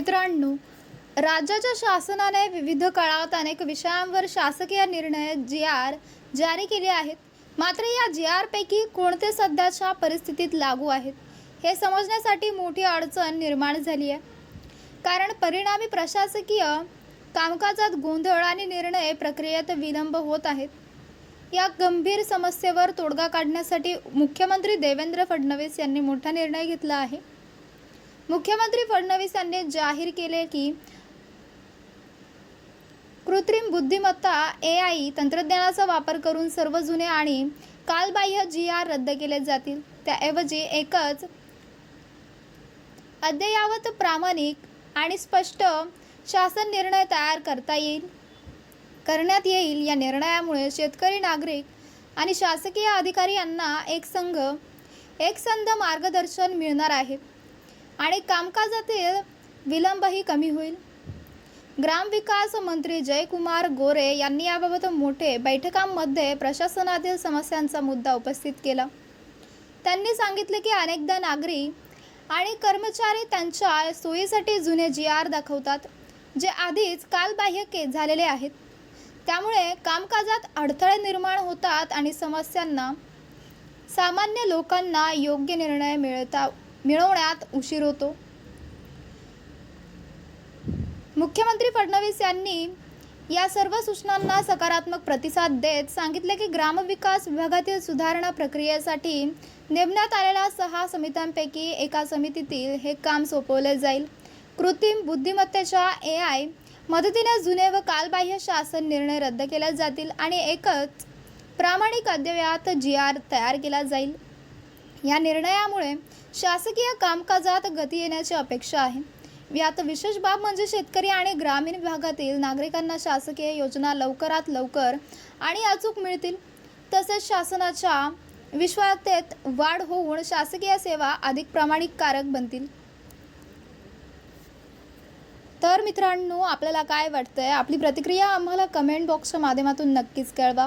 मित्रांनो राज्याच्या शासनाने विविध काळात अनेक विषयांवर शासकीय निर्णय जी आर जारी केले आहेत. मात्र या जी आरपैकी कोणते सध्याच्या परिस्थितीत लागू आहेत हे समजण्यासाठी मोठी अडचण निर्माण झाली आहे. कारण परिणामी प्रशासकीय कामकाजात गोंधळ आणि निर्णय प्रक्रियेत विलंब होत आहेत. या गंभीर समस्येवर तोडगा काढण्यासाठी मुख्यमंत्री देवेंद्र फडणवीस यांनी मोठा निर्णय घेतला आहे. मुख्यमंत्री फडणवीस यांनी जाहीर केले की कृत्रिम बुद्धिमत्ता ए आय तंत्रज्ञानाचा वापर करून सर्व जुने आणि कालबाह्य जी आर रद्द केले जातील. त्याऐवजी एकच अद्ययावत प्रामाणिक आणि स्पष्ट शासन निर्णय तयार करता येईल करण्यात येईल या निर्णयामुळे शेतकरी नागरिक आणि शासकीय अधिकारी यांना एक संघ एकसंध मार्गदर्शन मिळणार आहे. आणि कामकाजातील विलंबही कमी होईल. ग्रामविकास मंत्री जयकुमार गोरे यांनी याबाबत मोठे बैठकांमध्ये प्रशासनातील समस्यांचा मुद्दा उपस्थित केला. त्यांनी सांगितले की अनेकदा नागरिक आणि कर्मचारी त्यांच्या सोयीसाठी जुने जी आर दाखवतात जे आधीच कालबाह्य के झालेले आहेत. त्यामुळे कामकाजात अडथळे निर्माण होतात आणि समस्यांना सामान्य लोकांना योग्य निर्णय मिळता मिळवण्यात उशीर होतो. मुख्यमंत्री फडणवीस यांनी या सर्व सूचनांना सकारात्मक प्रतिसाद देत सांगितले की ग्रामविकास विभागातील सुधारणा प्रक्रियेसाठी नेमण्यात आलेल्या सहा समित्यांपैकी एका समितीतील हे काम सोपवले जाईल. कृत्रिम बुद्धिमत्तेच्या ए आय मदतीने जुने व कालबाह्य शासन निर्णय रद्द केले जातील आणि एकच प्रामाणिक अद्ययात जी आर तयार केला जाईल. या निर्णयामुळे शासकीय कामकाजात गती येण्याची अपेक्षा आहे. यात विशेष बाब म्हणजे शेतकरी आणि ग्रामीण भागातील नागरिकांना शासकीय योजना लवकरात लवकर आणि अचूक मिळतील. तसेच शासनाच्या विश्वासतेत वाढ होऊन शासकीय सेवा अधिक प्रामाणिककारक बनतील. तर मित्रांनो आपल्याला काय वाटतंय? आपली प्रतिक्रिया आम्हाला कमेंट बॉक्सच्या माध्यमातून नक्कीच कळवा.